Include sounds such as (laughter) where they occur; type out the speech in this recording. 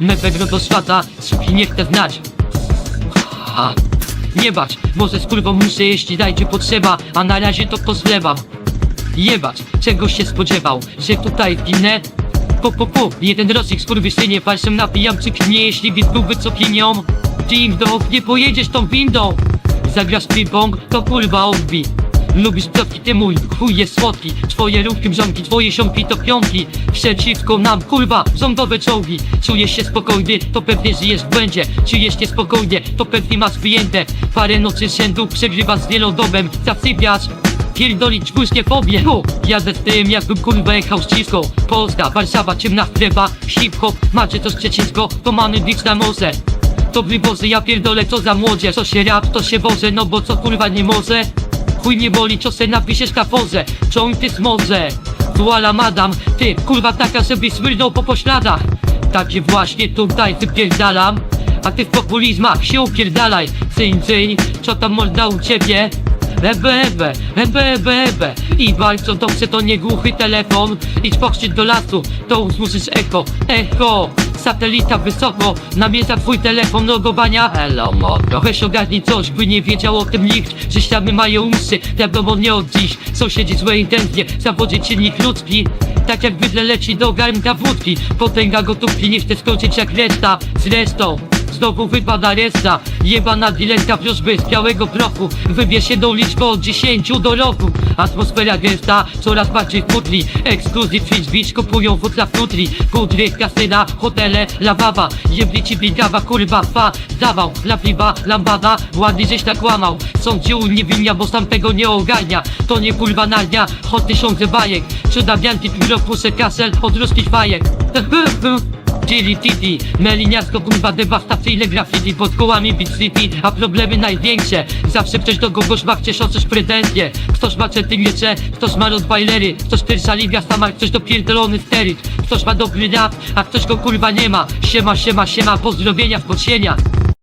Mewego do świata, suki nie chcę znać. Ha. Nie bać, może z kurwą muszę jeśli dajcie potrzeba, a na razie to pozlewam. Jebać, czego się spodziewał, że tutaj ginę? Po, po, po, jeden rocznik skurwysynie, palcem napijam cyknie, jeśli widłby co pinią. Ty im do nie pojedziesz tą windą. Zagrasz ping-pong, to kurwa odbij. Lubisz plotki, ty mój chuj jest słodki. Twoje ruchy brzonki, twoje siąki to piątki Przeciwko nam, kurwa, rządowe czołgi. Czujesz się spokojny, to pewnie żyjesz w błędzie. Czujesz się spokojnie, to pewnie masz wyjęte. Parę nocy rzędu przegrywasz z wielodobem. Zasypiasz Pierdolić błyśnie fobie Hu, Jadę z tym jakbym kurwa jechał ściską Polska, Warszawa, ciemna strefa. Hip-hop, macie to szczecińsko To mamy bicz na morze. To wywozy, ja pierdolę co za młodzież. Co się rap, to się woże, no bo co kurwa nie może Chuj nie boli, co se napiszesz na forze Jointy smorze Tuala madam, ty kurwa taka sobie smyrnął po pośladach. Takie właśnie tutaj wypierdalam A ty w populizmach się upierdalaj. Cyń, cyń, co tam można u ciebie? Ebe, ebe, ebe, ebe, I bardzo dobrze to nie głuchy telefon. Idź pochrzcić do lasu, to usłyszysz echo Echo, satelita wysoko Namierza twój telefon logowania. Hello mordo Weź ogarnij coś, by nie wiedział o tym nikt Że ściany mają uszy, wiadomo nie od dziś Sąsiedzi złe intencje, zawodzi czynnik ludzki Tak jak bydle leci do garnka wódki. Potęga gotówki nie chce skończyć jak reszta. Zresztą Znowu wypada resta Jebana diletka wróżby z białego prochu. Wybierz do liczbą od 10 do roku. Atmosfera gęsta, coraz bardziej putli Ekskluzyw Twitch Beach kupują wódka w nutri Kudry, kasyna, hotele, lawawa Jebli ci bigawa, kurwa, fa. Zawał, lapiwa, lambada. Ładnie żeś tak łamał. Sądzi uniewinnia, bo sam tego nie ogarnia. To nie kurwa narnia, choć tysiące bajek. Przedawianki, pióropusę, kasel od ruskich fajek (laughs) Chili Titi, meliniarsko kurwa dewastacyjne graffiti. Pod kołami Beat City, a problemy największe. Zawsze ktoś do kogoś ma chcesz o coś pretensje. Ktoś ma czetyngecze, ktoś ma rottweilery. Ktoś pierwsza liga sama, ktoś dopierdolony steryt. Ktoś ma dobry rap, a ktoś go kurwa nie ma. Siema, siema, siema, pozdrowienia w podsieniach